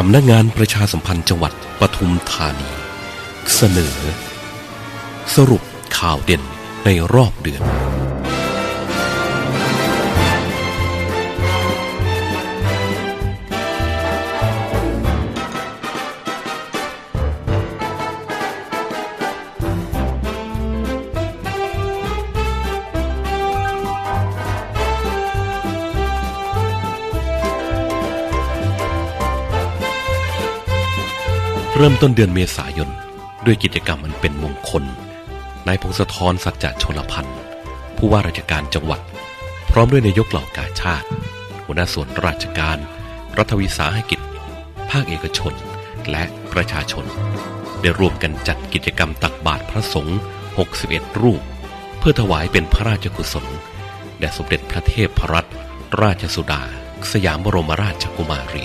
สำนักงานประชาสัมพันธ์จังหวัดปทุมธานี เสนอ สรุปข่าวเด่นในรอบเดือน เริ่มต้นเดือนเมษายน ด้วยกิจกรรมมันเป็นมงคล นายพงศธรสัจจะชลพันธ์ ผู้ว่าราชการจังหวัด พร้อมด้วยนายกเหล่ากาชาติ หัวหน้าส่วนราชการ รัฐวิสาหกิจ ภาคเอกชน และประชาชน ได้ร่วมกันจัดกิจกรรมตักบาตรพระสงฆ์61 รูป เพื่อถวายเป็นพระราชกุศลแด่สมเด็จพระเทพรัตนราชสุดา สยามบรมราชกุมารี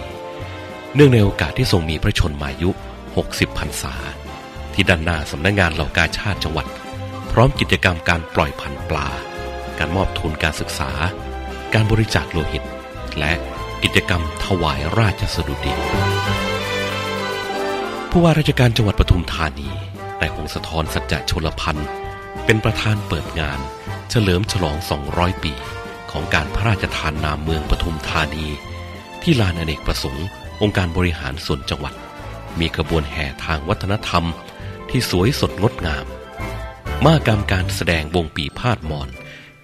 เนื่องในโอกาสที่ทรงมีพระชนมายุ 60พรรษา ที่ด้านหน้าสำนักงงานเหล่ากาชาติจังหวัด พร้อมกิจกรรมการปล่อยพันธุ์ปลา การมอบทุนการศึกษา การบริจาคโลหิต และกิจกรรมถวายราชสดุดีผู้ว่าราชการจังหวัดปทุมธานีนายพงศธรสัจจะชลพันธ์เป็นประธานเปิดงาน เฉลิมฉลอง 200 ปี ของการพระราชทานนามเมืองปทุมธานี ที่ลานอเนกประสงค์ องค์การบริหารส่วนจังหวัด มีขบวนแห่ทางวัฒนธรรม ที่สวยสดงดงาม มากรรมการแสดงวงปีพาดมอน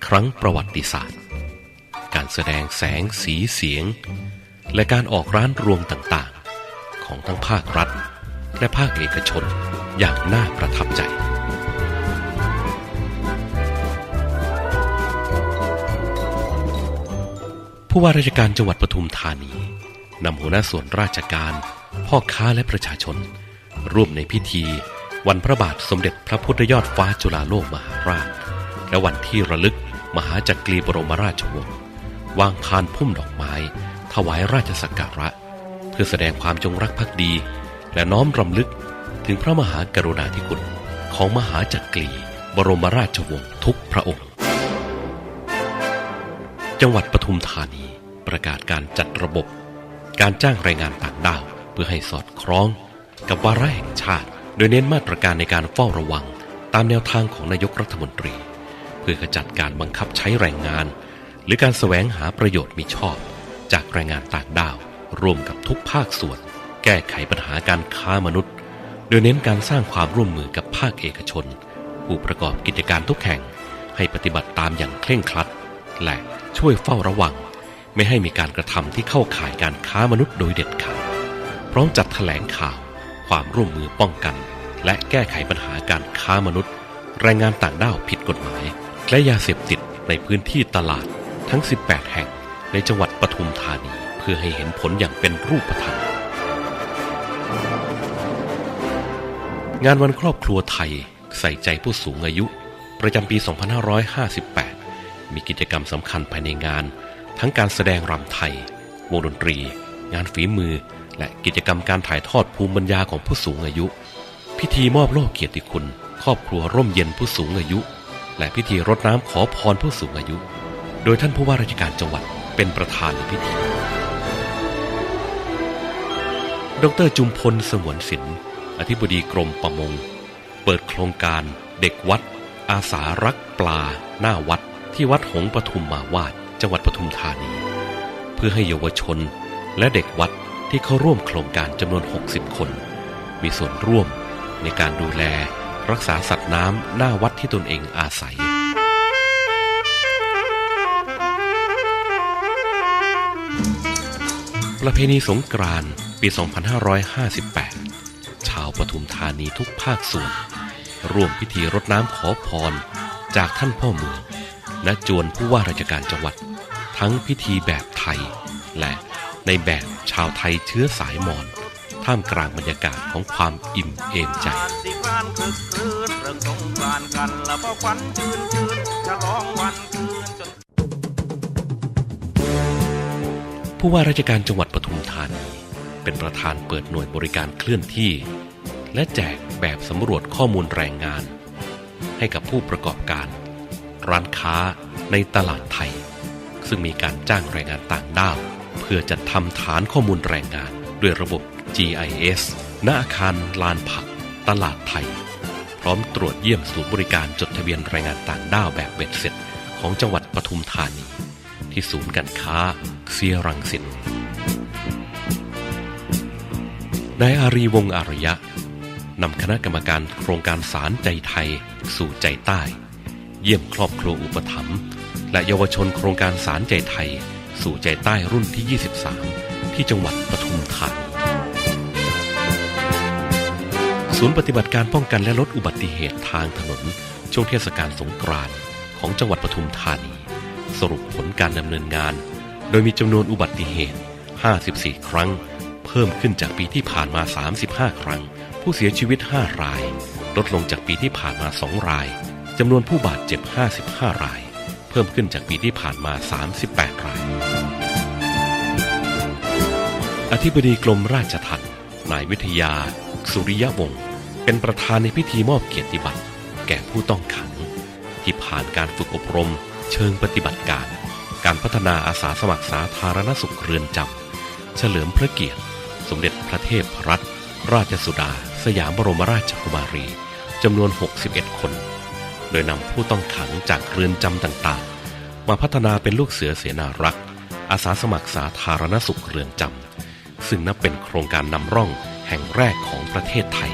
ครั้งประวัติศาสตร์ การแสดงแสงสีเสียง และการออกร้านรวงต่างๆ ของทั้งภาครัฐ และภาคเอกชนอย่างน่าประทับใจผู้ว่าราชการจังหวัดปทุมธานี นำหัวหน้าส่วนราชการ พ่อค้าและประชาชน ร่วมในพิธี วันพระบาทสมเด็จพระพุทธยอดฟ้าจุฬาโลกมหาราช และวันที่ระลึกมหาจักรีบรมราชวงศ์วางพานพุ่มดอกไม้ ถวายราชสักการะ เพื่อแสดงความจงรักภักดี และน้อมรำลึกถึงพระมหากรุณาธิคุณของมหาจักรีบรมราชวงศ์ทุกพระองค์ จังหวัดปทุมธานีประกาศการจัดระบบ การจ้างแรงงานต่างด้าว พื่อให้สอดคล้อง กับวาระแห่งชาติ โดยเน้นมาตรการในการเฝ้าระวัง ตามแนวทางของนายกรัฐมนตรี เพื่อขจัดการบังคับใช้แรงงาน หรือการแสวงหาประโยชน์มิชอบ จากแรงงานต่างด้าวร่วมกับทุกภาคส่วน แก้ไขปัญหาการค้ามนุษย์ โดยเน้นการสร้างความร่วมมือกับภาคเอกชน ผู้ประกอบกิจการทุกแห่ง ให้ปฏิบัติตามอย่างเคร่งครัด และช่วยเฝ้าระวัง ไม่ให้มีการกระทำที่เข้าข่ายการค้ามนุษย์โดยเด็ดขาด พร้อมจัดแถลงข่าว ความร่วมมือป้องกัน และแก้ไขปัญหาการค้ามนุษย์ แรงงานต่างด้าวผิดกฎหมาย และยาเสพติดในพื้นที่ตลาดทั้ง 18 แห่งในจังหวัดปทุมธานี เพื่อให้เห็นผลอย่างเป็นรูปธรรม งานวันครอบครัวไทยใส่ใจผู้สูงอายุ ประจำปี 2558 มีกิจกรรมสำคัญภายในงาน ทั้งการแสดงรำไทย วงดนตรี งานฝีมือ และกิจกรรมการถ่ายทอดภูมิปัญญาของผู้สูงอายุ พิธีมอบโล่เกียรติคุณ ครอบครัวร่มเย็นผู้สูงอายุ และพิธีรดน้ำขอพรผู้สูงอายุ โดยท่านผู้ว่าราชการจังหวัดเป็นประธานในพิธี ดรจุมพลสงวนศิลป์อธิบดีกรมประมง เปิดโครงการ เด็กวัด อาสารักปลา หน้าวัด ที่วัดหงปทุมมาวาด จังหวัดปทุมธานี เพื่อให้เยาวชนและเด็กวัด ที่เข้าร่วมโครงการจำนวน 60 คน มีส่วนร่วมในการดูแลรักษาสัตว์น้ำหน้าวัดที่ตนเองอาศัย ประเพณีสงกรานต์ปี 2558 ชาวปทุมธานีทุกภาคส่วน ร่วมพิธีรดน้ำขอพร จากท่านพ่อเมืองและจวนผู้ว่าราชการจังหวัด ทั้งพิธีแบบไทย และในแบบาวไทยเชื้อสายมอญท่ามกลางบรรยากาศของความอิ่มเอมใจสิกรานต์คลึกครื้นเรื่องสงกรานต์กันแล้วพอควันชื่นชื่นฉลองวันคืนจผู้ว่าราชการจังหวัดปทุมธานีเป็นประธานเปิดหน่วยบริการเคลื่อนที่ และแจกแบบสำรวจข้อมูลแรงงาน ให้กับผู้ประกอบการ ร้านค้าในตลาดไทย ซึ่งมีการจ้างแรงงานต่างด้าว พื่อจัดทำฐานข้อมูลแรงงาน ด้วยระบบ GIS ณอาคารลานผัก ตลาดไทย พร้อมตรวจเยี่ยมศูนย์บริการจดทะเบียนแรงงานต่างด้าวแบบเบ็ดเสร็จ ของจังหวัดปทุมธานี ที่ศูนย์การค้าเซียรังสิตนายอารีวงศ์อารยะนำคณะกรรมการโครงการสารใจไทย สู่ใจใต้ เยี่ยมครอบครัวอุปถัมภ์และเยาวชนโครงการสารใจไทย สู่ใจใต้รุ่นที่ 23 ที่จังหวัดปทุมธานีศูนย์ปฏิบัติการป้องกันและลดอุบัติเหตุทางถนน ช่วงเทศกาลสงกรานต์ของจังหวัดปทุมธานี สรุปผลการดำเนินงาน โดยมีจำนวนอุบัติเหตุ 54 ครั้ง เพิ่มขึ้นจากปีที่ผ่านมา 35 ครั้ง ผู้เสียชีวิต 5 ราย ลดลงจากปีที่ผ่านมา 2 รายจำนวนผู้บาดเจ็บ 55 ราย เพิ่มขึ้นจากปีที่ผ่านมา 38 ราย ธิบดีกรมราชทัณฑ์นายวิทยา สุริยวงศ์เป็นประธานในพิธีมอบเกียรติบัตร แก่ผู้ต้องขัง ที่ผ่านการฝึกอบรม เชิงปฏิบัติการ การพัฒนาอาสาสมัครสาธารณสุขเรือนจำเฉลิมพระเกียรติ สมเด็จพระเทพรัตนราชสุดา สยามบรมราชกุมารีจำนวน 61 คน โดยนำผู้ต้องขังจากเรือนจำต่างๆ มาพัฒนาเป็นลูกเสือเสนารักษ์อาสาสมัครสาธารณสุขเรือนจำ ซึ่งนับเป็นโครงการนำร่องแห่งแรกของประเทศไทย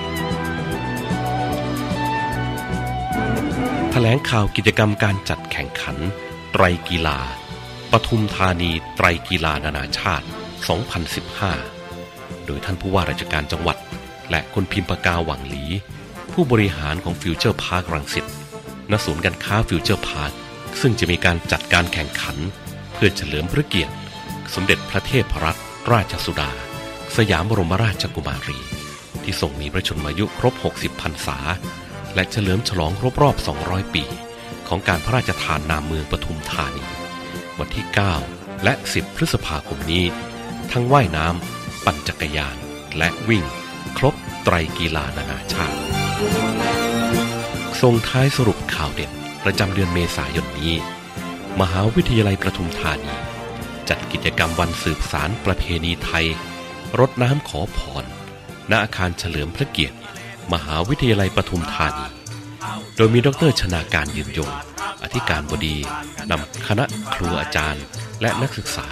แถลงข่าวกิจกรรมการจัดแข่งขัน ไตรกีฬา ปทุมธานีไตรกีฬานานาชาติ 2015 โดยท่านผู้ว่าราชการจังหวัด และคุณพิมพ์ปากาหวังหลี ผู้บริหารของฟิวเจอร์พาร์ครังสิตณศูนย์การค้าฟิวเจอร์พาร์คซึ่งจะมีการจัดการแข่งขัน เพื่อเฉลิมพระเกียรติ สมเด็จพระเทพรัตน ราชสุดา สยามบรมราชกุมารี ที่ทรงมีพระชนมายุครบ 60พรรษา และเฉลิมฉลองครบรอบ 200 ปี ของการพระราชทานนามเมืองปทุมธานี วันที่ 9 และ 10 พฤษภาคมนี้ ทั้งว่ายน้ำปั่นจักรยาน และวิ่ง ครบไตรกีฬานานาชาติส่งท้ายสรุปข่าวเด่นประจำเดือนเมษายนนี้ มหาวิทยาลัยประทุมธานี จัดกิจกรรมวันสืบสารประเพณีไทย รดน้ำขอพร ณ อาคารเฉลิมพระเกียรติ มหาวิทยาลัยปทุมธานี โดยมีดรชนาการยืนยง อธิการบดีนำคณะครูอาจารย์ และนักศึกษา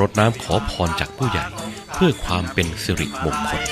รดน้ำขอพรจากผู้ใหญ่ เพื่อความเป็นสิริมงคล